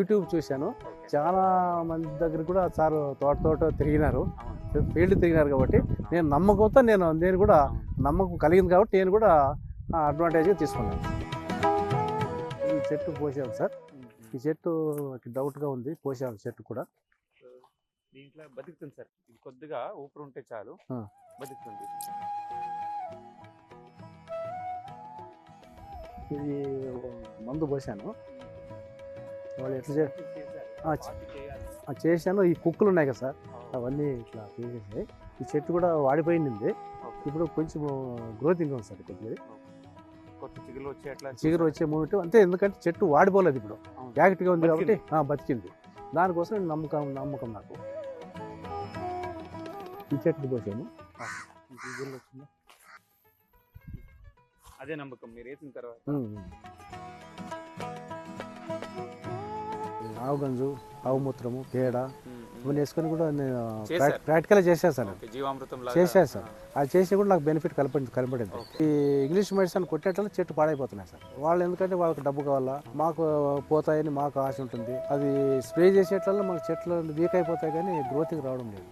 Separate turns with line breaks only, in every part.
YouTube చూశాను. చాలా మంది దగ్గర కూడా సార్ తోట తోట తిరిగినారు. ఫీల్డ్ తిరిగినారు కాబట్టి నేను నమ్మకంతో నేను నేను కూడా నమ్మకం కలిగింది కాబట్టి నేను కూడా అడ్వాంటేజ్గా తీసుకున్నాను. ఈ చెట్టు పోసాము సార్. ఈ చెట్టు డౌట్గా ఉంది. పోసాము చెట్టు కూడా.
దీంట్లో బతుకుతుంది సార్. ఇది కొద్దిగా ఊపిరి ఉంటే చాలు. బతుకుతుంది.
ఇది మందు పోసాను. వాళ్ళు ఎట్లా చే చేశాను ఈ కుక్కలు ఉన్నాయి కదా సార్ అవన్నీ ఇట్లా తీసేసాయి ఈ చెట్టు కూడా వాడిపోయింది. ఇప్పుడు కొంచెం గ్రోతింగ్ ఉంది సార్ కొద్దిగా.
కొత్త చిగురు వచ్చే అట్లా
చిగురు వచ్చే మూమెంట్ అంతే ఎందుకంటే చెట్టు వాడిపోలేదు ఇప్పుడు. యాక్టివ్గా ఉంది కాబట్టి
బతికింది.
దానికోసం నేను నమ్మకం నమ్మకం నాకు. ఈ చెట్టు వచ్చిందా?
అదే నమ్మకం మీరు వేసిన తర్వాత.
ఆవు గంజు ఆవు మూత్రము పేడ ఇవన్నీ వేసుకొని కూడా నేను. ప్రాక్టికల్ చేశాను సార్. చేశాను సార్. అది చేసి కూడా నాకు బెనిఫిట్ కనపడి కనపడింది. ఈ ఇంగ్లీష్ మెడిసిన్ కొట్టేటప్పుడు చెట్టు పాడైపోతున్నాయి సార్. వాళ్ళు ఎందుకంటే వాళ్ళకి డబ్బు కావాలా మాకు పోతాయని మాకు ఆశ ఉంటుంది. అది స్ప్రే చేసేట్లలో మాకు చెట్లు వీక్ అయిపోతాయి కానీ గ్రోతింగ్ రావడం లేదు.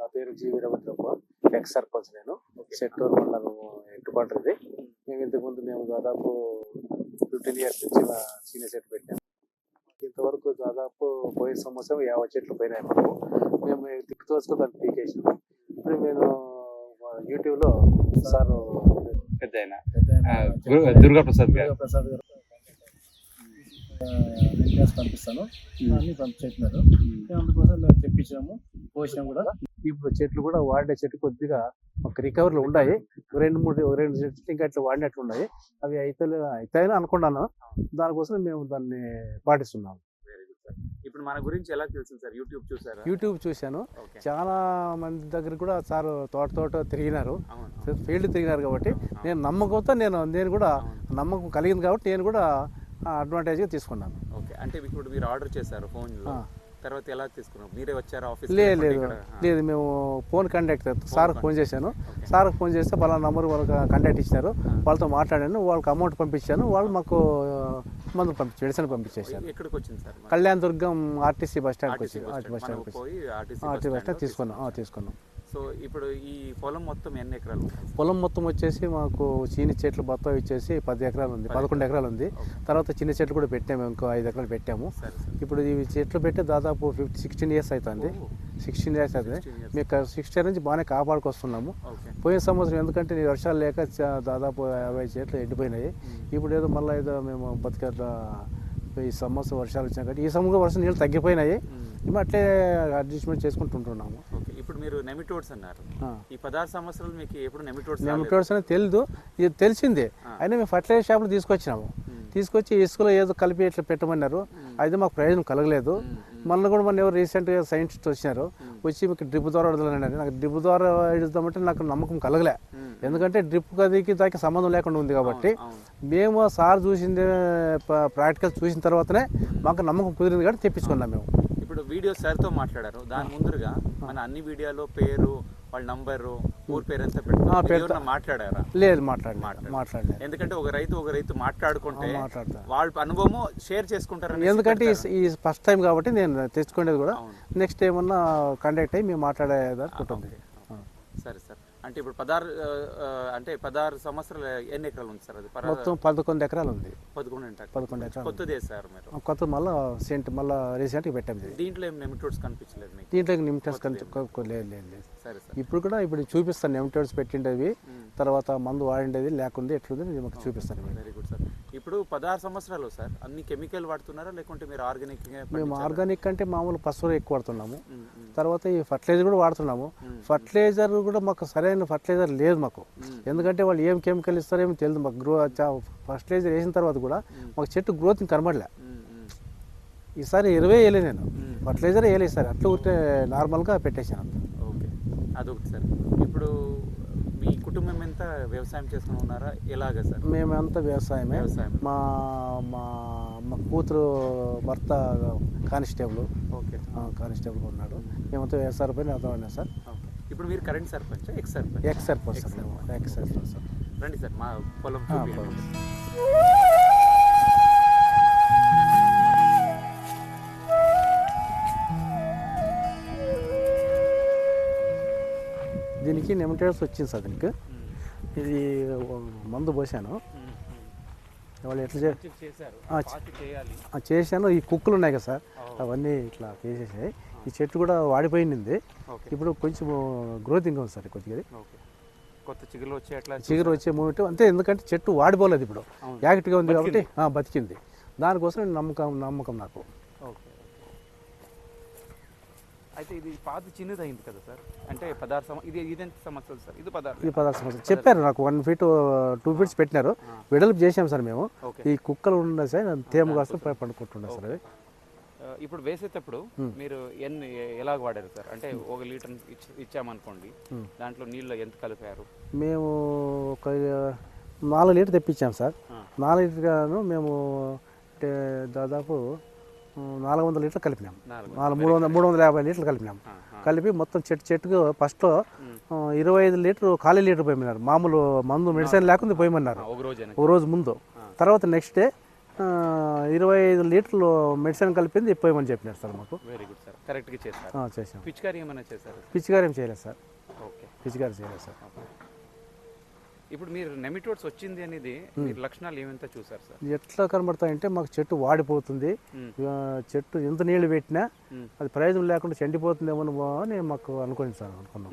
నా పేరు జీ వీరభద్రప్ప ఎక్స్ సర్పంచ్ నేను. సెట్టూరు మండలం ఎట్టుకుంటుంది మేము ఇంతకుముందు మేము దాదాపు ఫిఫ్టీన్ ఇయర్స్ నుంచి సీనియర్ చెట్టు పెట్టాము ఇంతవరకు దాదాపు పోయిన సంవత్సరం యాభై చెట్లు పోయినాయి మాకు. మేము దిక్కు తోచుకో దాన్ని పీకేసాము ఇప్పుడు నేను యూట్యూబ్లో సార్
పెద్ద దుర్గా- ప్రసాద్ గారు.
ప్రసాద్ గారు. లింక్ పంపిస్తాను. అన్ని పంపించారు అందుకోసం మేము తెప్పించాము. పోసాము కూడా. ఇప్పుడు చెట్లు కూడా వాడే చెట్లు కొద్దిగా ఒక రికవరీలు ఉన్నాయి. రెండు మూడు రెండు చెట్లు ఇంకా అట్లా వాడినట్లు ఉన్నాయి. అవి అయితే అవుతాయని అనుకున్నాను. దానికోసం మేము దాన్ని పాటిస్తున్నాము.
ఇప్పుడు మన గురించి ఎలా తెలిసింది సార్ యూట్యూబ్ చూసారా?
యూట్యూబ్ చూశాను. చాలా మంది దగ్గర కూడా సార్ తోట తోట తిరిగినారు. ఫీల్డ్ తిరిగినారు కాబట్టి నేను నమ్మకంతో నేను నేను కూడా. నమ్మకం కలిగింది కాబట్టి నేను కూడా అడ్వాంటేజ్గా తీసుకున్నాను.
ఓకే అంటే ఇప్పుడు మీరు ఆర్డర్ చేశారు ఫోన్
ఆ.
తర్వాత ఎలా తీసుకున్నారు మీరే వచ్చారా ఆఫీస్
లేదు లేదు. లేదు మేము ఫోన్ కాంటాక్ట్ సార్కి ఫోన్ చేశాను. సార్కి ఫోన్ చేస్తే వాళ్ళ నంబర్ వాళ్ళకి కాంటాక్ట్ ఇచ్చినారు వాళ్ళతో మాట్లాడాను వాళ్ళకి అమౌంట్ పంపించాను వాళ్ళు మాకు మందు పంపించి మెడిసిన్ పంపించేశారు.
ఎక్కడికి వచ్చింది sir?
Kalyan Durgam RTC bus స్టాండ్కి
ఆర్టీసీ
వచ్చి
బస్
ఆర్టీ బస్
స్టాండ్.
స్టాండ్కి
మనం
వచ్చి
పోయి ఆర్టీసీ
ఆర్టీ బస్ స్టాండ్ తీసుకున్నాం. తీసుకున్నాం.
సో ఇప్పుడు ఈ పొలం మొత్తం ఎన్ని ఎకరాలు?
పొలం మొత్తం వచ్చేసి మాకు చీని చెట్లు మొత్తం వచ్చేసి పది ఎకరాలు ఉంది
పది
పదకొండు ఎకరాలు. ఉంది. తర్వాత చిన్న చెట్లు కూడా పెట్టాము ఇంకో ఐదు ఎకరాలు పెట్టాము. ఇప్పుడు ఈ చెట్లు పెట్టి దాదాపు ఫిఫ్టీ సిక్స్టీన్ ఇయర్స్ అవుతుంది. సిక్స్టీన్ ఇయర్స్ అవుతుంది.
16 years.
మీకు సిక్స్టీ నుంచి బాగానే కాపాడుకొస్తున్నాము. పోయిన సంవత్సరం ఎందుకంటే వర్షాలు లేక దాదాపు యాభై చెట్లు ఎండిపోయినాయి. ఇప్పుడు ఏదో మళ్ళీ ఏదో మేము బతికట్లా ఈ సంవత్సరం వర్షాలు వచ్చినా కాబట్టి ఈ సంవత్సరం వర్షం నీళ్ళు తగ్గిపోయినాయి. మేము అట్లే అడ్జస్ట్మెంట్ చేసుకుంటుంటున్నాము.
ఓకే ఇప్పుడు మీరు నెమిటోడ్స్ అన్నారు. ఈ పదహారు సంవత్సరాలు మీకు ఎప్పుడు నెమిటోడ్స్
నెమటోడ్స్ అనేది తెలియదు ఇది తెలిసిందే. అయినా మేము ఫర్టిలైజర్ షాప్లో తీసుకొచ్చినాము. తీసుకొచ్చి ఇసుకలో ఏదో కలిపి ఇట్లా పెట్టమన్నారు. అయితే మాకు ప్రయోజనం కలగలేదు. మళ్ళీ కూడా మన ఎవరు రీసెంట్గా సైంటిస్ట్ వచ్చినారు. వచ్చి మీకు డ్రిప్ ద్వారా వదలండి నాకు డ్రిప్ ద్వారా ఇద్దామంటే నాకు నమ్మకం కలగలే. ఎందుకంటే డ్రిప్ గదికి దానికి సంబంధం లేకుండా ఉంది కాబట్టి మేము సార్ చూసింది ప్రాక్టికల్ చూసిన తర్వాతనే మాకు నమ్మకం కుదిరింది కాబట్టి తెప్పించుకున్నాం మేము.
ఇప్పుడు వీడియో సార్తో మాట్లాడారు. దాని ముందుగా మన అన్ని వీడియోలో పేరు వాళ్ళ నంబరు ఊరు పేరు ఎంత పెట్టారు మాట్లాడారా?
లేదు మాట్లాడలేదు.
మాట్లాడలేదు. ఎందుకంటే ఒక రైతు ఒక రైతు మాట్లాడుకుంటే. వాళ్ళ అనుభవము షేర్ చేసుకుంటారు
ఎందుకంటే ఈ- ఫస్ట్ టైం కాబట్టి నేను తెచ్చుకునేది కూడా. నెక్స్ట్ ఏమన్నా కాంటాక్ట్ అయ్యి మేము మాట్లాడేదానికి ఉంటుంది.
సరే సార్. అంటే ఇప్పుడు పదహారు అంటే పదహారు సంవత్సరాలు ఎన్ని ఎకరాలు ఉంది సార్ అది?
మొత్తం పదకొండు ఎకరాలు ఉంది.
పదకొండు
పదకొండు ఎకరాలు
కొత్తదే సార్ మీరు?
కొత్త మళ్ళీ సెంట్ మళ్ళీ రీసెంట్గా పెట్టాము ఇది.
దీంట్లో ఏం నెమిటోడ్స్ కనిపించలేదు మీకు?
దీంట్లో నిమిటర్స్ లేదు లేదు లేదు.
సరే సార్.
ఇప్పుడు కూడా ఇప్పుడు చూపిస్తాను నెమిటర్స్ పెట్టిండేవి. తర్వాత మందు వాడిండేది లేకుంది ఎట్లుంది నేను మాకు చూపిస్తాను.
వెరీ గుడ్ సార్ ఇప్పుడు పదహారు సంవత్సరాలు సార్ అన్ని కెమికల్ వాడుతున్నారా లేకుంటే మీరు ఆర్గానిక్
మేము ఆర్గానిక్ అంటే మామూలు పశువులు ఎక్కువ వాడుతున్నాము. తర్వాత ఈ ఫర్టిలైజర్ కూడా వాడుతున్నాము. ఫర్టిలైజర్ కూడా మాకు సరైన ఫర్టిలైజర్ లేదు మాకు. ఎందుకంటే వాళ్ళు ఏం కెమికల్ ఇస్తారేమో తెలియదు. మాకు గ్రో ఫర్టిలైజర్ వేసిన తర్వాత కూడా మాకు చెట్టు గ్రోత్ కనబడలే. ఈసారి ఇరవై వేయలే నేను. ఫర్టిలైజర్ వేయలేదు ఈసారి. అట్లా ఉంటే నార్మల్గా పెట్టేశాను. అంత
ఓకే. అదొకటి సార్. ఇప్పుడు మీ కుటుంబం ఎంత వ్యవసాయం చేసుకుని ఉన్నారా? ఎలాగ సార్?
మేమంతా వ్యవసాయమే.
వ్యవసాయం.
మా మా మా కూతురు భర్త కానిస్టేబుల్.
ఓకే.
కానిస్టేబుల్ ఉన్నాడు. మేమంతా వ్యవసాయ పైన అర్థం ఉన్నాం సార్
ఇప్పుడు మీరు current sarpanch ex sarpanch?
Ex sarpanch sir ex sarpanch. Sir.
రండి సార్ మా పొలం.
దీనికి నెమటేడ్స్ వచ్చింది సార్ దీనికి. ఇది మందు పోసాను. వాళ్ళు ఎట్లా చేశాను. ఈ కుక్కలు ఉన్నాయి కదా సార్. అవన్నీ ఇట్లా చేసేసాయి. ఈ చెట్టు కూడా వాడిపోయింది. ఇప్పుడు కొంచెం గ్రోతింగ్ ఉంది సార్ కొద్దిగా
కొత్త చిగురు వచ్చే అట్లా
చిగురు వచ్చే మూమెంట్ అంతే ఎందుకంటే చెట్టు వాడిపోలేదు ఇప్పుడు. యాక్టివ్గా ఉంది కాబట్టి బతికింది. దానికోసం నమ్మకం నమ్మకం నాకు.
ఓకే. అయితే ఇది పాత చిన్నది అయింది కదా సార్? అంటే పదహారు సంవ ఇది ఇదెంత సంవత్సరాలు సార్? ఇది పదహారు
ఇది పదహారు సంవత్సరాలు. చెప్పారు నాకు వన్ ఫీట్ టూ ఫీట్స్ పెట్టినారు. వెడల్పు చేసాం సార్ మేము. ఈ కుక్కలు ఉన్నాయి సార్ తేమ కాస్త పండుకుంటున్నాయి సార్. అవి.
ఇప్పుడు వేసేటప్పుడు మీరు ఎన్ని ఎలాగ వాడారు సార్? అంటే ఒక లీటర్ ఇచ్- ఇచ్చామనుకోండి. దాంట్లో నీళ్ళు ఎంత కలిపారు?
మేము ఒక నాలుగు లీటర్ తెప్పించాం సార్. నాలుగు లీటర్ గాను మేము దాదాపు నాలుగు వందల లీటర్లు కలిపినాం.
నాలుగు
మూడు వందల మూడు వందల యాభై లీటర్లు కలిపినాం. కలిపి మొత్తం చెట్టు చెట్టుకు. ఆ, ఇరవై ఐదు లీటర్ ఖాళీ లీటర్ పోయమన్నారు. మామూలు మందు మెడిసిన్ లేకుండా పోయమన్నారు.
ఒక
రోజు ముందు. తర్వాత నెక్స్ట్ డే ఇరవై ఐదు లీటర్లు మెడిసిన్ కలిపింది పోయమని చెప్పినారు సార్ మాకు.
వెరీ గుడ్ సార్ కరెక్ట్గా చేశారు.
ఆ, చేసాం
పిచికారి ఏమైనా చేశారు
ఏం చేయలేదు సార్
ఓకే
పిచ్చిగారు చేయలేదు సార్
ఇప్పుడు మీరు నెమిటోడ్స్ వచ్చింది అనేది మీరు లక్షణాలు ఏమంతా చూసారు సార్?
ఎట్లా కనబడతాయంటే మాకు చెట్టు వాడిపోతుంది. చెట్టు ఎంత నీళ్ళు పెట్టినా. అది ప్రయోజనం లేకుండా చండిపోతుందేమో అని మాకు అనుకోండి సార్ అనుకున్నాం.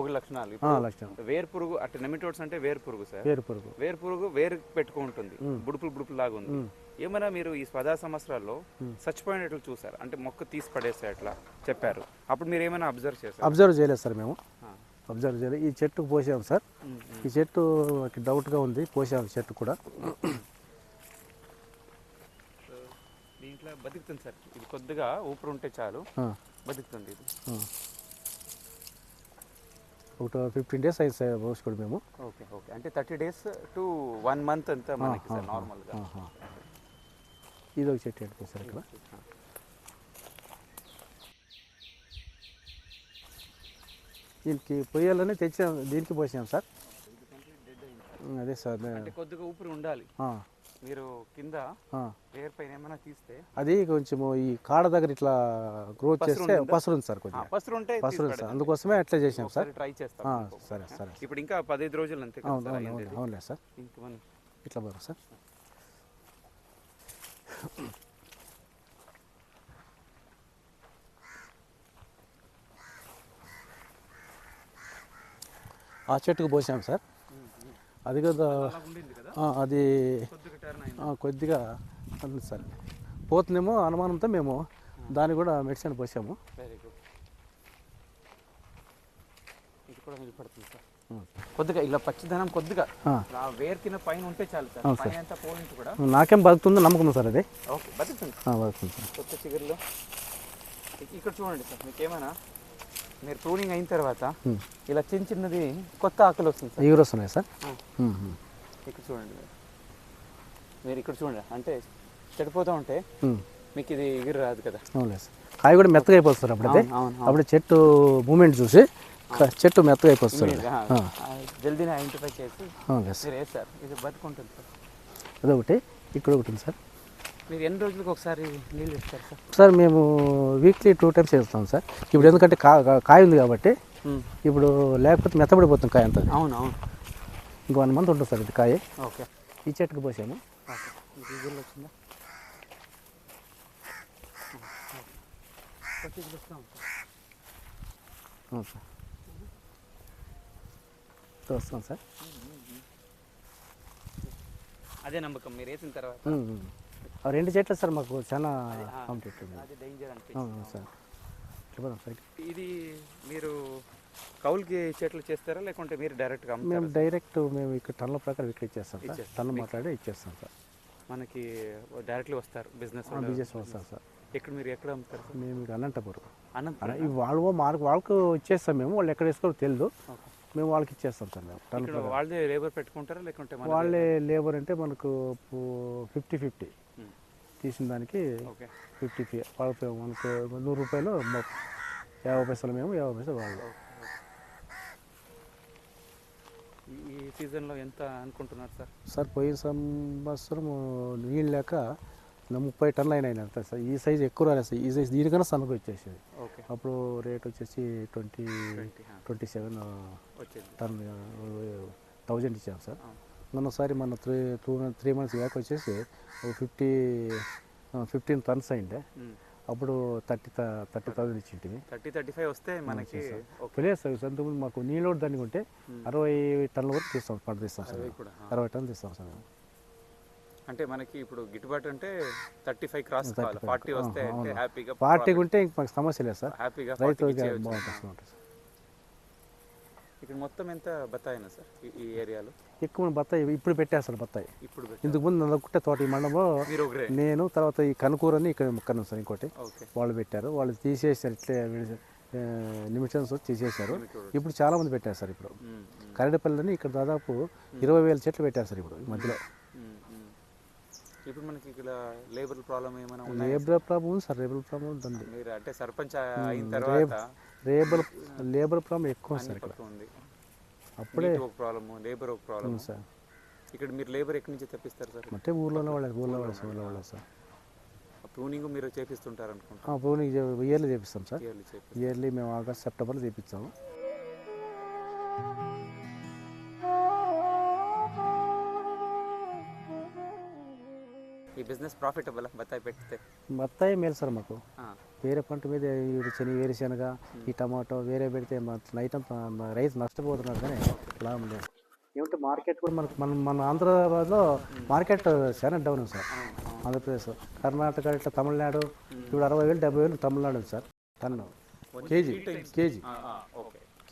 ఒక లక్షణాలు.
ఆ,
ఇప్పుడు
లక్షణం
వేరు పురుగు అటు నెమిటోడ్స్ అంటే వేరు పురుగు సార్.
వేరు పురుగు.
వేరు పురుగు వేరు పెట్టుకుంటుంది బుడుపులు బుడుపులు లాగా ఉంది. ఏమైనా మీరు ఈ పదా సంవత్సరాల్లో చచ్చిపోయినట్లు చూసారు అంటే మొక్క తీసి పడేస్తే అట్లా చెప్పారు. అప్పుడు మీరు ఏమైనా అబ్జర్వ్ చేశారు?
అబ్జర్వ్ చేయలేదు సార్ మేము. అబ్జర్వ్ చేయలేదు ఈ చెట్టుకు పోసాం సార్. ఈ చెట్టు డౌట్గా ఉంది. పోసాం చెట్టు కూడా.
దీంట్లో బతుకుతుంది సార్. ఇది కొద్దిగా ఊపిరి ఉంటే చాలు. బతుకుతుంది ఇది.
ఒక ఫిఫ్టీన్ డేస్ అయింది సార్ పోసుకోండి మేము.
Okay okay. అంటే thirty days to one month అంతా మనకి సార్ నార్మల్గా.
ఇది ఒక చెట్టు సార్ ఇక్కడ. దీనికి పొయ్యాలని తెచ్చాం దీనికి పోసాం సార్. అదే సార్
కొద్దిగా ఊపిరి ఉండాలి. మీరు కింద పైన ఏమైనా తీస్తే
అది కొంచెం ఈ కాడ దగ్గర ఇట్లా గ్రోత్ చేస్తే
ఉంటుందా?
పసరు ఉంది సార్ కొద్దిగా.
పసరు ఉంటే
పసరు సార్. అందుకోసమే అట్లా చేసాం సార్.
ట్రై చేస్తాం.
సరే సరే
ఇప్పుడు ఇంకా పదహైదు రోజులు అంతే
అవునులే సార్. ఇట్లా బరు సార్. ఆ చెట్టుకు పోసాం సార్. అది కదా అది
కొద్దిగా
ఉంది సార్. పోతుందేమో అనుమానంతో మేము దాన్ని కూడా మెడిసిన్ పోసాము.
కొద్దిగా ఇలా పచ్చిదనం కొద్దిగా వేర్ కింద పైన ఉంటే చాలు సార్.
అవును
పైన అంతా పోయింది కూడా.
నాకేం బతుకుతుందో నమ్మకం సార్ అది.
ఓకే బతుకుతుంది.
బతుకుతుంది
కొత్త చిగురులో. ఇక- ఇక్కడ చూడండి సార్ మీకు ఏమైనా మీరు ప్రూనింగ్ అయిన తర్వాత. ఇలా చిన్న చిన్నది కొత్త ఆకులు వస్తుంది సార్.
వస్తున్నాయి సార్.
ఇక్కడ చూడండి. మీరు. ఇక్కడ చూడండి. అంటే చెడిపోతూ ఉంటే. మీకు ఇది ఎగిరి రాదు కదా.
అవునులే సార్. కాయ కూడా మెత్తగా అయిపోతుంది అప్పుడైతే.
అవును, అవును, అవును.
అప్పుడు చెట్టు మూమెంట్ చూసి చెట్టు మెత్తగా అయిపోతుంది
జల్దీని ఐడెంటిఫై చేసి
అవునులే సార్?
ఇది బతుకుంటుంది సార్.
అదొకటి. ఇక్కడ ఒకటి ఉంది సార్.
మీరు ఎన్ని రోజులకు ఒకసారి నీళ్ళు ఇస్తారు సార్?
సార్ మేము వీక్లీ టూ టైమ్స్ చేస్తాం సార్. ఇప్పుడు ఎందుకంటే కా కాయ ఉంది కాబట్టి ఇప్పుడు లేకపోతే మెత్తబడిపోతుంది కాయ అంతా.
అవును అవును.
ఇంకో వన్ మంత్ ఉంటుంది సార్ ఇది కాయ.
ఓకే.
ఈ చెట్టుకు పోసాము
వచ్చిందా?
అవును సార్. వస్తాం సార్.
అదే నమ్మకం మీరు వేసిన తర్వాత.
ఉం. ఆ రెండు చెట్లు సార్ మాకు చాలా కాంప్లీట్ ఉంది సార్. సైడ్
ఇది మీరు కౌలుకి చెట్లు చేస్తారా లేకుంటే మీరు డైరెక్ట్గా
మేము డైరెక్ట్ మేము ఇక్కడ టన్నుల ప్రకారం ఇక్కడ ఇచ్చేస్తాం సార్. టన్ను మాట్లాడి ఇచ్చేస్తాం సార్.
మనకి డైరెక్ట్లీ వస్తారు బిజినెస్
బిజినెస్ వస్తాం సార్.
ఇక్కడ మీరు ఎక్కడ అమ్ముతారు సార్?
మేము ఇక అనంతపురం.
అనంతపురం.
ఇవి వాళ్ళు మార్కు వాళ్ళకు ఇచ్చేస్తాం మేము. వాళ్ళు ఎక్కడ వేసుకోరో తెలియదు. మేము వాళ్ళకి ఇచ్చేస్తాం సార్ మేము
ఇక్కడ వాళ్ళదే లేబర్ పెట్టుకుంటారా లేకుంటే
వాళ్ళే లేబర్ అంటే మనకు ఫిఫ్టీ ఫిఫ్టీ. తీసిన దానికి ఫిఫ్టీ ఫీ వాళ్ళకి మనకు నూరు రూపాయలు యాభై పైసలు మేము యాభై పైసలు వాళ్ళు.
ఈ- సీజన్లో ఎంత అనుకుంటున్నారు సార్?
సార్ పోయిన సంవత్సరం నీళ్ళు లేక ముప్పై టన్నులు అయినాయి అంతే సార్. ఈ సైజ్ ఎక్కువ రాలేదు సార్. ఈ సైజ్ దీనికన్నా సన్నగా వచ్చేసేది.
ఓకే.
అప్పుడు రేట్ వచ్చేసి twenty
twenty
seven ton thousand ఇచ్చాం సార్. మొన్నసారి మన three two three months back వచ్చేసి ఫిఫ్టీ ఫిఫ్టీన్ టన్స్ అయిండే అప్పుడు థర్టీ థర్టీ థౌజండ్ ఇచ్చింటివి
థర్టీ థర్టీ ఫైవ్ వస్తే మనకి
లేదు సార్ అంతకుముందు మాకు నీళ్ళు దానికి ఉంటే అరవై టన్నుల వరకు తీస్తాం పంట తీస్తాం సార్. అరవై టన్నులు తీస్తాం సార్.
అంటే మనకి ఇప్పుడు గిట్టుబాటు అంటే థర్టీ ఫైవ్ క్రాస్ కావాలి.
35
ఫార్టీ వస్తే. హ్యాపీగా
పార్టీకి ఉంటే ఇంక మాకు సమస్య లేదు సార్.
హ్యాపీగా
రైతు. బాగుంటుంది సార్.
ఇక్కడ మొత్తం ఎంత బత్తాయినా సార్ ఈ ఏరియాలో?
ఎక్కువ బత్తాయి ఇప్పుడు పెట్టేస్తారు బత్తాయి.
ఇప్పుడు
ఇంతకు ముందు నలుగుట్టే తోట ఈ మండపంలో నేను తర్వాత ఈ కనుకూరని ఇక్కడ మొక్కను సార్ ఇంకోటి. వాళ్ళు పెట్టారు. వాళ్ళు తీసేసారు ఇట్లే నిమిషన్స్ తీసేశారు ఇప్పుడు చాలా మంది పెట్టారు సార్ ఇప్పుడు. కరడిపల్లిని ఇక్కడ దాదాపు ఇరవై వేల చెట్లు పెట్టారు సార్ ఇప్పుడు ఈ మధ్యలో.
ఇప్పుడు మనకి ఇక్కడ లేబర్ ప్రాబ్లం ఏమైనా
లేబర్ ప్రాబ్లం ఉంది సార్ లేబర్ ప్రాబ్లం
మీరు అంటే సర్పంచ్ అయిన తర్వాత
లేబర్ లేబర్ ప్రాబ్లం ఎక్కువ సార్ ఇక్కడ.
ఉంది.
అప్పుడే
ఒక ప్రాబ్లమ్ లేబర్ ఒక ప్రాబ్లమ్
సార్.
ఇక్కడ మీరు లేబర్ ఎక్కడి నుంచి తెప్పిస్తారు సార్?
అంటే ఊర్లోనే వాళ్ళే ఊర్లో వాళ్ళే ఊర్లో వాళ్ళే సార్.
ప్రూనింగ్ మీరు చేపిస్తుంటారు అనుకుంటా.
ఆ, పోనీ ఇయర్లీ చేపిస్తాం సార్.
ఇయర్లీ
మేము ఆగస్ట్ సెప్టెంబర్లో చేపిస్తాము.
ఈ బిజినెస్ ప్రాఫిటబుల్ బత్తాయి పెడితే
బత్తాయి మేలు సార్ మాకు. వేరే పంట మీద శని వేరుశనగ ఈ టమాటో వేరే పెడితే నైట్ రైతు నష్టపోతున్నాడు కానీ లాభం లేదు. ఏమంటే మార్కెట్ కూడా మనకు మన మన ఆంధ్రాబాద్లో మార్కెట్ చాలా డౌన్ ఉంది సార్ ఆంధ్రప్రదేశ్ కర్ణాటక ఇట్లా తమిళనాడు ఇప్పుడు అరవై వేలు డెబ్బై వేలు Tamil Nadu sir. Ton. KG KG.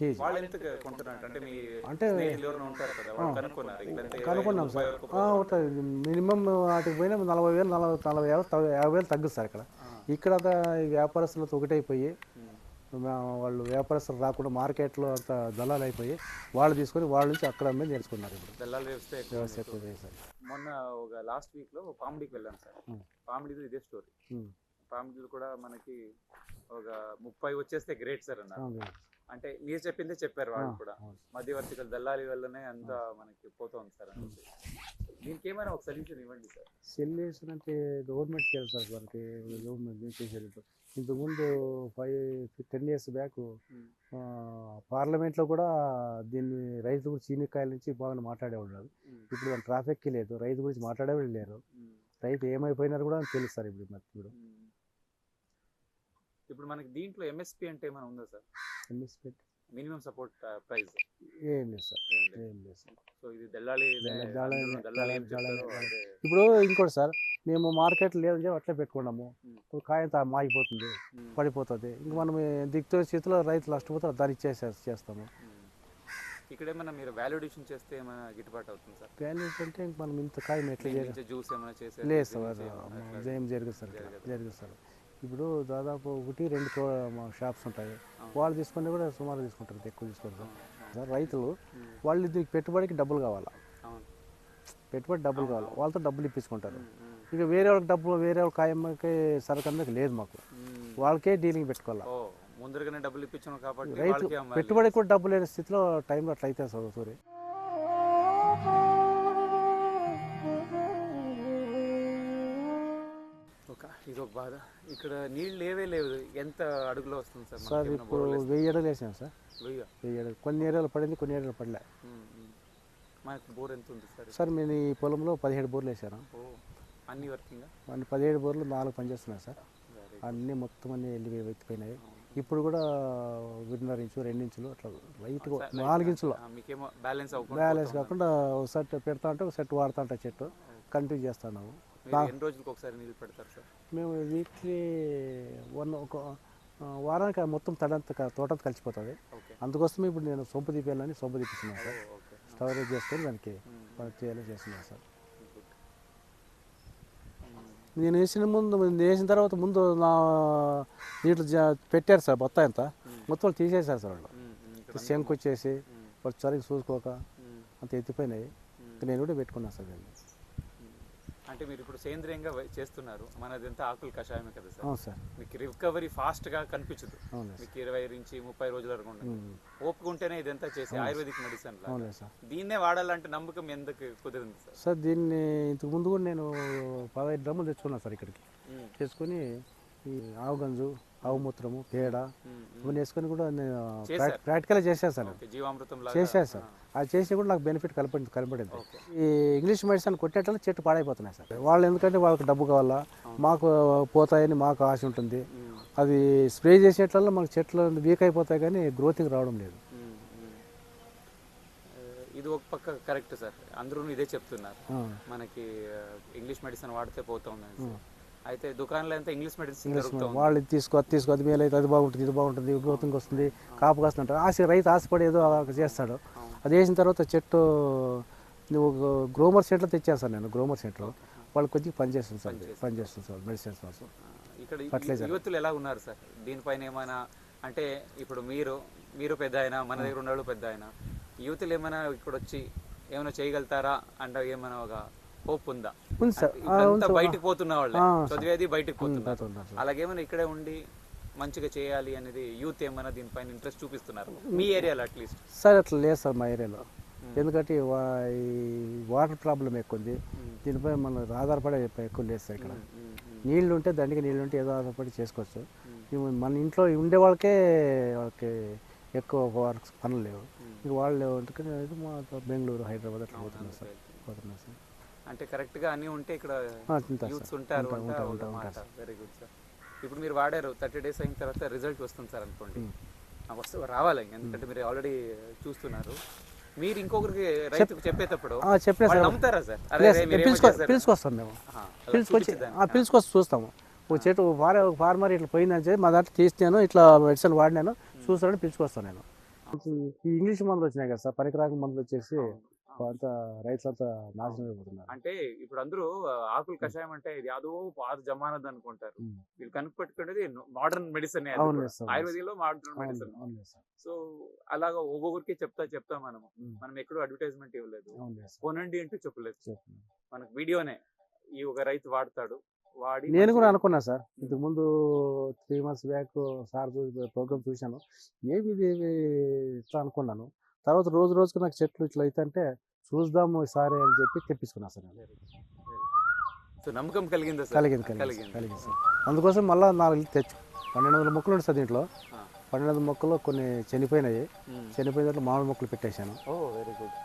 KG.
వాళ్ళు ఎంత కొంటున్నారు? అంటే మీ వాళ్ళు
కనుక్కున్నాం సార్. ఉంటుంది మినిమం వాటికి పోయినా నలభై వేలు నలభై నలభై యాభై వేలు తగ్గుతుంది సార్ ఇక్కడ. ఇక్కడ వ్యాపారస్తులతో ఒకటైపోయి వాళ్ళు వ్యాపారస్తులు రాకుండా మార్కెట్లో అంత దళాలు అయిపోయి వాళ్ళు తీసుకొని వాళ్ళ నుంచి అక్కడ అమ్మేది నేర్చుకున్నారు ఇప్పుడు.
దళాలు వ్యవస్థ
చేశారు
మొన్న ఒక లాస్ట్ వీక్లో పామిడికి వెళ్ళాను సార్.
ఉమ్.
పామిడిది ఇదే స్టోరీ. పామిడిలో కూడా మనకి ఒక ముప్పై వచ్చేస్తే గ్రేట్ సార్ అన్నారు. అంటే మీరు చెప్పిందే చెప్పారు వాళ్ళు కూడా.
అవును.
మధ్యవర్తికలు దళాలి వల్లనే అంతా మనకి పోతుంది సార్ దీనికి ఏమైనా ఒక సొల్యూషన్ ఇవ్వండి సార్.
సెల్లేషన్ అంటే గవర్నమెంట్ చేయాలి సార్ మనకి గవర్నమెంట్ ఇంతకుముందు ఫైవ్ టెన్ ఇయర్స్ బ్యాక్ పార్లమెంట్లో కూడా దీన్ని రైతు గురించి చీనికాయల నుంచి బాగా మాట్లాడేవాళ్ళు ఇప్పుడు ట్రాఫిక్కి లేదు. రైతు గురించి మాట్లాడేవాళ్ళు లేరు. రైతు ఏమైపోయినారు కూడా తెలుసు సార్ ఇప్పుడు ఇప్పుడు.
ఇప్పుడు మనకి దీంట్లో ఎంఎస్పి అంటే ఏమైనా ఉందా sir?
MSP
minimum support price.
ఏం లేదు సార్.
ఏం లేదు.
లేదు సార్.
సో ఇది దళాలి. అదే.
ఇప్పుడు ఇంకోటి సార్ మేము మార్కెట్ లేదని చెప్పి అట్లే పెట్టుకున్నాము. ఒక కాయ మాగిపోతుంది. పడిపోతుంది. ఇంక మనం దిక్తో స్థితిలో రైతులు నష్టపోతారు దాన్ని ఇచ్చేసే చేస్తాము.
ఇక్కడ ఏమైనా మీరు వాల్యుడేషన్ చేస్తే ఏమైనా గిట్టుబాటు అవుతుంది సార్?
వాల్యూస్ అంటే ఇంక మనం ఇంత కాయ ఎట్లా
దీని జ్యూస్ ఏమైనా చేసే
లేదు సార్ ఏం జరగదు సార్.
జరగదు
సార్. ఇప్పుడు దాదాపు ఒకటి రెండు షాప్స్ ఉంటాయి. వాళ్ళు తీసుకుంటే కూడా సుమారు తీసుకుంటారు ఎక్కువ తీసుకుంటారు రైతులు. వాళ్ళు దీనికి పెట్టుబడికి డబ్బులు కావాలా? పెట్టుబడి డబ్బులు కావాలి. వాళ్ళతో డబ్బులు ఇప్పించుకుంటారు. ఇక వేరే వాళ్ళకి డబ్బులు వేరే వాళ్ళ కాయమ్మకి సరుకు అందరికి లేదు మాకు. వాళ్ళకే డీలింగ్ పెట్టుకోవాలి?
ఓ ముందరగానే డబ్బులు ఇప్పించాను కాబట్టి
రైతు
వాళ్ళకి అమ్మాలి.
పెట్టుబడి కూడా డబ్బు లేని స్థితిలో టైంలో అట్లా అయితే సార్. సూర్య
ఒక ఇది ఒక బాధ. ఇక్కడ నీళ్ళు ఏవే లేవు. ఎంత అడుగులో వస్తుంది సార్
సార్ ఇప్పుడు? వెయ్యి అడుగులు వేసాం సార్.
వెయ్య.
అడుగులు. కొన్ని ఏరియాలు పడింది కొన్ని ఏరియాలు పడలే.
మనకి బోర్ ఎంత ఉంది సార్?
సార్ నేను ఈ పొలంలో పదిహేడు బోర్లు వేసాను.
అన్ని వర్కింగ్?
అన్ని పదిహేడు బోర్లు నాలుగు పనిచేస్తున్నాయి సార్. అన్నీ మొత్తం అన్ని వెళ్ళి ఎత్తిపోయినాయి. ఇప్పుడు కూడా ఒకటిన్నర ఇంచు రెండు ఇంచులు అట్లా లైట్గా నాలుగు ఇంచులు.
బ్యాలెన్స్
బ్యాలెన్స్ కాకుండా ఒక సెట్ పెడతా ఉంటే ఒక సెట్ వాడుతా ఉంటా చెట్టు. కంటిన్యూ చేస్తున్నాము
ఎన్ని రోజులకు ఒకసారి నీళ్ళు పెడతారు సార్?
మేము వీక్లీ వన్ ఒక వారానికి మొత్తం తడంతా తోటంతా కలిసిపోతుంది. అందుకోసమే ఇప్పుడు నేను సొంపు తీపేయాలని సొంపు తీపిస్తున్నాను సార్. స్టోరేజ్ చేసుకొని దానికి చేయాలని చేస్తున్నాను సార్. నేను వేసిన ముందు నేను వేసిన తర్వాత ముందు నా జా- పెట్టారు సార్ మొత్తం అంతా. మొత్తం తీసేశారు సార్ వాళ్ళు. శంకు వచ్చేసి వాళ్ళు సరిగ్గా చూసుకోక అంత ఎత్తిపోయినాయి. నేను కూడా పెట్టుకున్నాను సార్ దాన్ని.
అంటే మీరు ఇప్పుడు సేంద్రియంగా చేస్తున్నారు. మనదంతా ఆకులు కషాయమే కదా సార్.
అవును సార్.
మీకు రికవరీ ఫాస్ట్గా కనిపించదు.
అవును
మీకు ఇరవై నుంచి ముప్పై రోజుల వరకు ఉండదు. ఓపిక ఉంటేనే ఇదంతా చేసి ఆయుర్వేదిక్ మెడిసిన్
సార్.
దీన్నే వాడాలంటే నమ్మకం ఎందుకు కుదిరింది సార్?
సార్ దీన్ని ఇంతకు ముందు కూడా నేను పదహైదు డ్రమ్ములు తెచ్చుకున్నాను సార్ ఇక్కడికి.
ఉమ్,
చేసుకొని ఈ ఆవు గంజు ఆవు మూత్రము పేడ ఇవన్నీ వేసుకొని కూడా నేను
లాగా.
చేశాను సార్. అది చేసి కూడా నాకు బెనిఫిట్ కనపడింది కనపడింది. ఈ ఇంగ్లీష్ మెడిసిన్ కొట్టేటప్పుడు చెట్టు పాడైపోతున్నాయి సార్. వాళ్ళు ఎందుకంటే వాళ్ళకి డబ్బు కావాలా మాకు పోతాయని మాకు ఆశ ఉంటుంది. అది స్ప్రే చేసేట్లలో మనకు చెట్లు వీక్ అయిపోతాయి కానీ గ్రోతింగ్ రావడం లేదు.
ఇది ఒక పక్క కరెక్ట్ సార్. అందరూ ఇదే చెప్తున్నారు. మనకి ఇంగ్లీష్ మెడిసిన్ వాడితే పోతుంది అయితే దుకాణంలో అంతా ఇంగ్లీష్ మెడిసిన్
వాళ్ళు తీసుకో అది తీసుకో అది మేలైతే అది బాగుంటుంది ఇది బాగుంటుంది గ్రోతింగ్ వస్తుంది కాపు కాస్తుంటారు ఆశ రైతు ఆశపడి ఏదో అలా చేస్తాడు. అది వేసిన తర్వాత చెట్టు నువ్వు గ్రోమర్ సెంట్లో తెచ్చాను సార్ నేను గ్రోమర్ సెంట్లో వాళ్ళు కొద్దిగా పనిచేస్తుంది సార్ పనిచేస్తుంది సార్ మెడిసిన్స్ కోసం.
ఇక్కడ యువతులు ఎలా ఉన్నారు సార్? దీనిపైన ఏమైనా అంటే ఇప్పుడు మీరు మీరు పెద్ద అయినా మన దగ్గర ఉన్నవాళ్ళు పెద్ద అయినా యువతులు ఏమైనా ఇక్కడ వచ్చి ఏమైనా చేయగలుగుతారా? అంటే ఏమైనా ఒక హోప్ ఉందా
ఉంది సార్.
ఇప్పుడంతా బయటకు పోతున్న వాళ్ళే. చదివేది బయటకు పోతున్నారు. అలాగేమైనా ఇక్కడే ఉండి మంచిగా చేయాలి అనేది యూత్ ఏమైనా దీనిపైన ఇంట్రెస్ట్ చూపిస్తున్నారు? మీ ఏరియాలో అట్లీస్ట్
సార్ అట్లా లేదు సార్ మా ఏరియాలో. ఎందుకంటే ఈ వాటర్ ప్రాబ్లం ఎక్కువ ఉంది దీనిపై మనం ఆధారపడే ఎక్కువ లేదు సార్ ఇక్కడ. నీళ్ళు ఉంటే దండిగా నీళ్ళు ఉంటే ఏదో ఆధారపడి చేసుకోవచ్చు. మన ఇంట్లో ఉండే వాళ్ళకే వాళ్ళకి ఎక్కువ వర్క్స్ పనులు లేవు. ఇక వాళ్ళు మా బెంగళూరు హైదరాబాద్ అట్లా పోతున్నారు సార్. పోతున్నారు సార్.
అంటే కరెక్ట్గా అన్ని ఉంటే ఇక్కడ యూత్స్. ఉంటారు వెరీ గుడ్ సార్ ఇప్పుడు మీరు వాడారు థర్టీ డేస్ అయిన తర్వాత రిజల్ట్ వస్తుంది సార్ అనుకోండి. ఆ వస్తువు రావాలి ఎందుకంటే మీరు ఆల్రెడీ చూస్తున్నారు. మీరు ఇంకొకరికి రైతుకు చెప్పేటప్పుడు
సార్.
నమ్ముతారా.
పిలుచుకొస్తాం మేము. పిలుచుకొచ్చి చూస్తాము. ఒక చెట్టు ఫార్ ఫార్మర్ ఇట్లా పోయిందని చెప్పి మా దాంట్లో తీస్తాను ఇట్లా మెడిసిన్ వాడినాను. చూస్తాను పిలుచుకొస్తాను నేను. ఈ ఇంగ్లీష్ మందులు వచ్చినాయి కదా సార్ పరికరాక మందులు వచ్చేసి అంతా రైతులంతా నాశనం అయిపోతున్నారు.
అంటే ఇప్పుడు అందరూ ఆకుల కషాయం అంటే ఇది పాత జమానద్ అనుకుంటారు. వీళ్ళు కనుపెట్టుకునేది మోడర్న్ మెడిసిన్ ఆయుర్వేదిలో మోడర్న్ మెడిసిన్ సో అలాగా ఒక్కొక్కరికి చెప్తా చెప్తా మనము. మనం ఎక్కడో అడ్వర్టైజ్మెంట్ ఇవ్వలేదు. కొనండి అంటూ చెప్పలేదు. మనకు వీడియోనే ఈ ఒక రైతు వాడతాడు. వాడి
నేను కూడా అనుకున్నా సార్ ఇంతకు ముందు three months back sir program చూశాను. ఏమి ఇట్లా అనుకున్నాను. తర్వాత రోజు రోజుకు నాకు చెట్లు ఇట్లా అయితే అంటే చూద్దాము ఈసారి అని చెప్పి తెప్పించుకున్నా సార్.
సో నమ్మకం కలిగిందా సార్?
కలిగింది కలిగింది
కలిగింది?
సార్. అందుకోసం మళ్ళీ నాలుగు తెచ్చు. పన్నెండు వందల మొక్కలు ఉంటాయి సార్ దీంట్లో. పన్నెండు వందల మొక్కలు కొన్ని చనిపోయినాయి. చనిపోయిన దాంట్లో మామిడి మొక్కలు పెట్టేశాను.
Oh very good.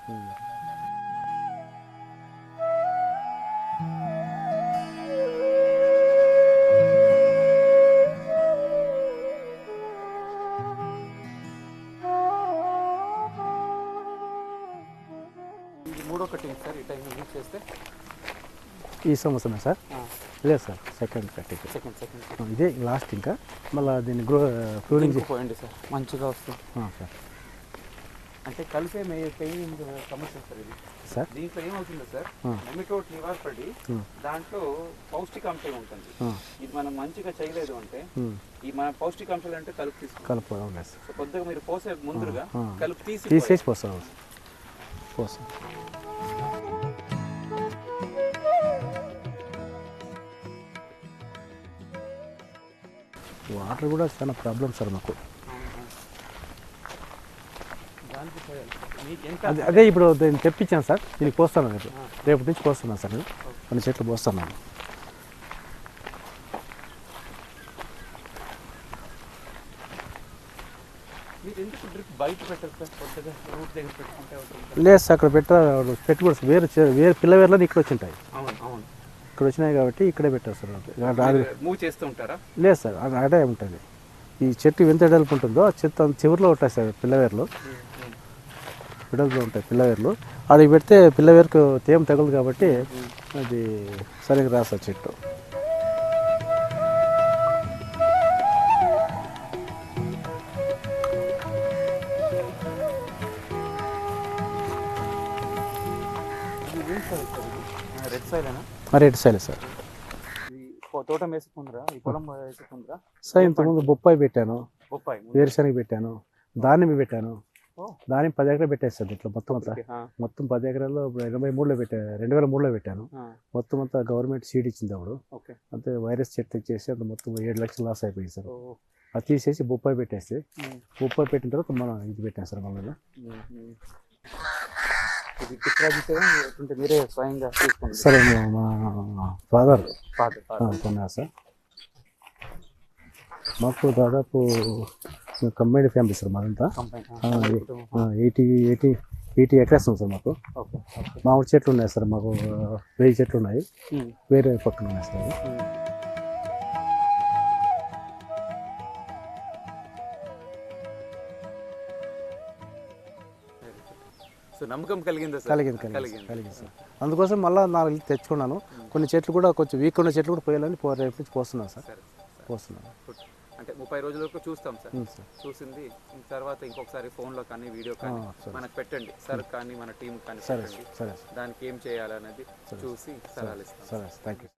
ఈ
సంవత్సరం సార్? లేదు సార్ సెకండ్ కట్టి
సెకండ్ సెకండ్
ఇదే లాస్ట్ ఇంకా. మళ్ళీ దీన్ని గ్రో ప్రూనింగ్
పోయండి సార్ మంచిగా వస్తుంది.
సార్.
అంటే కలిపే మే పెయిన్ సమస్య సార్ ఇది.
సార్?
దీంట్లో ఏమవుతుందో సార్
ఆ.
నెమిటోడ్ లివర్ పడి
ఉమ్.
దాంట్లో పౌష్టికాంశం ఉంటుంది. ఇది మనం మంచిగా చేయలేదు అంటే. ఈ మన పౌష్టికాంశాలు అంటే కలుపు తీసుకోవాలి.
కలుపు
కొద్దిగా మీరు పోసే ముందుగా. కలుపు తీసి
తీసేసి పోస్తాం పోస్తాం వాటర్ కూడా చాలా ప్రాబ్లం సార్ మాకు. అదే అదే ఇప్పుడు దీన్ని తెప్పించాను సార్. దీనికి పోస్తాను రేపు. రేపటి నుంచి పోస్తున్నాను సార్ నేను. కొన్ని చెట్లు పోస్తున్నాను
పెట్టరు
లేదు సార్ అక్కడ పెట్ట పెట్టుకోవచ్చు వేరే వేరే పిల్లవేర్లో ఇక్కడ వచ్చి ఉంటాయి
అవును అవును.
ఇక్కడ వచ్చినాయి కాబట్టి ఇక్కడే పెట్టేస్తారు
మూవ్ చేస్తూ ఉంటారా?
లేదు సార్ అది అడే ఉంటుంది. ఈ చెట్టు ఎంత ఎడల్పు ఉంటుందో ఆ చెట్టు చివరిలో ఉంటాయి సార్ పిల్లవేర్లు. ఎడల్పులో ఉంటాయి పిల్లవేర్లు. అది పెడితే పిల్లవేరుకు తేమ తగలదు కాబట్టి అది సరిగ్గా రాసా చెట్టు.
Thank
రెడ్ సైలే సార్.
ఈ పొ- తోట వేసుకుందరా ఈ పొలం వేసుకుందరా
సార్ ఇంతకుముందు బొప్పాయి. పెట్టాను.
బొప్పాయి.
వేరుశనగ పెట్టాను. దానిమ్మ పెట్టాను. దానిమ్మ పది ఎకరాలు పెట్టేస్తాను ఇట్లా మొత్తం అంతా. మొత్తం పది ఎకరాల్లో ఎనభై మూడులో పెట్టా రెండు వేల మూడులో పెట్టాను. మొత్తం అంతా గవర్నమెంట్ సీడ్ ఇచ్చింది అప్పుడు.
ఓకే.
అంతే వైరస్ చెట్టు ఇచ్చేసి అంత మొత్తం ఏడు లక్షలు లాస్ అయిపోయింది సార్. అది తీసేసి బొప్పాయి పెట్టేసి
ఉమ్,
బొప్పాయి పెట్టిన తర్వాత మనం ఇది పెట్టాం సార్ మళ్ళీ.
ఇది ఎట్లుంటే మీరే స్వయంగా
సరే మా ఫాదర్. కొన్నా సార్. మాకు దాదాపు కంబైన్డ్ ఫ్యామిలీ సార్ మాదంతా. ఎయిటీ ఎయిటీ ఎయిటీ ఎకరాస్ ఉంది సార్ మాకు. మామిడి చెట్లు ఉన్నాయి సార్ మాకు వెయ్యి చెట్లు ఉన్నాయి. వేరే పక్కన ఉన్నాయి సార్
సో నమ్మకం కలిగిందా
కలిగింది కలిగింది
కలిగింది.
సార్ అందుకోసం మళ్ళీ నాలుగు తెచ్చుకున్నాను. కొన్ని చెట్లు కూడా కొంచెం వీక్ ఉన్న చెట్లు కూడా పోయాలని పో రేపు నుంచి పోస్తున్నాను సార్. పోస్తున్నాను.
అంటే ముప్పై రోజుల వరకు చూస్తాం సార్. చూసింది తర్వాత ఇంకొకసారి ఫోన్లో కానీ వీడియో కానీ. మనకు పెట్టండి. సార్ కానీ మన టీం కానీ పెట్టండి. దానికి ఏం చేయాలనేది చూసి సలహాలు ఇస్తాం
సరే. Thank you